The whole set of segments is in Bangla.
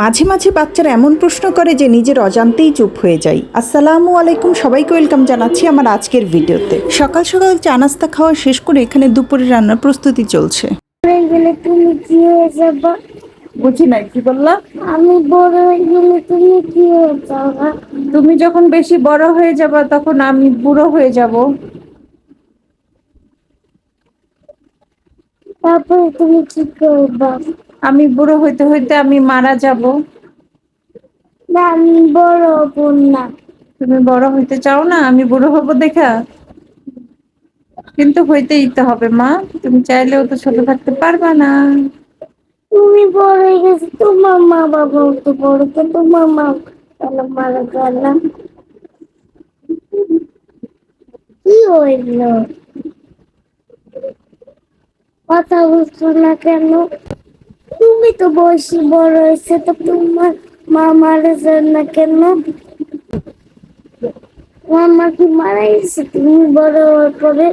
মাঝে মাঝে বাচ্চারা এমন প্রশ্ন করে যে নিজের অজান্তেই চুপ হয়ে যায়। আসসালামু আলাইকুম সবাইকে ওয়েলকাম জানাচ্ছি আমার আজকের ভিডিওতে। সকাল সকাল চা নাস্তা খাওয়া শেষ করে এখানে দুপুরে রান্নার প্রস্তুতি চলছে। তুমি কি হয়ে যাবা। বুঝি নাই কি বললা? আমি বড় হয়ে গেলে তুমি কি হয়ে যাবা। তুমি যখন বেশি বড় হয়ে যাবা তখন আমি বুড়ো হয়ে যাব। তারপরে তুমি কি করবা? আমি বুড়ো হইতে হইতে আমি মারা যাব। না আমি বড় বোন না। তুমি বড় হইতে চাও না আমি বুড়ো হব দেখা? কিন্তু হইতেই তো হবে মা তুমি চাইলেও তো ছোট থাকতে পারবা না। তুমি বড় হয়ে গেছো তোমার মা বাবা তো বড় তো তোমার মা তাহলে মারা গেলাম কি হইল? কথা বুঝছ না কেন? তুমি তো বয়সী বড় হয়েছে, তো তোমার মা মারা যায় না কেন? মামা কি মারা গেছে? তুমি বড় হওয়ার পরে?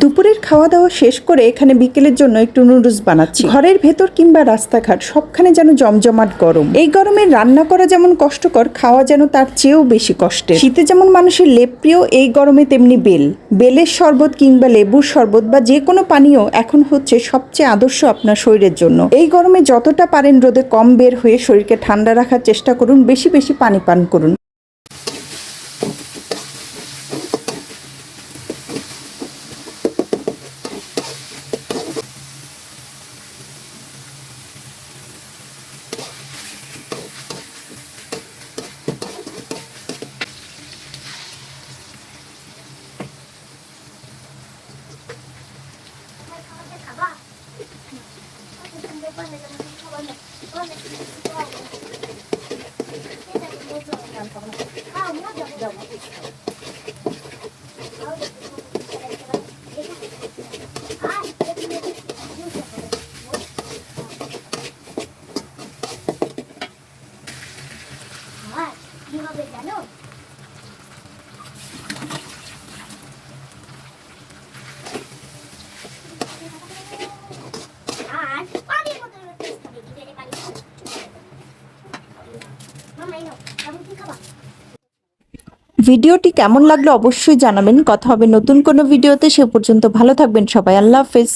দুপুরের খাওয়া দাওয়া শেষ করে এখানে বিকেলের জন্য একটু নুডলস বানাচ্ছি। ঘরের ভেতর কিংবা রাস্তাঘাট সবখানে যেন জমজমাট গরম। এই গরমে রান্না করা যেমন কষ্টকর, খাওয়া যেন তার চেয়েও বেশি কষ্টের। শীতে যেমন মানুষের লেপ প্রিয় এই গরমে তেমনি বেল। বেলের শরবত কিংবা লেবুর শরবত বা যে কোনো পানীয় এখন হচ্ছে সবচেয়ে আদর্শ আপনার শরীরের জন্য। এই গরমে যতটা পারেন রোদে কম বের হয়ে শরীরকে ঠান্ডা রাখার চেষ্টা করুন, বেশি বেশি পানি পান করুন। কি হবে জানো আর পানির মতো টেস্ট হবে কি রে পানি মামা এই নাও আমি কি খাবা ভিডিওটি কেমন লাগল অবশ্যই জানাবেন। কথা হবে নতুন কোনো ভিডিওতে। সে পর্যন্ত ভালো থাকবেন সবাই। আল্লাহ হাফেজ।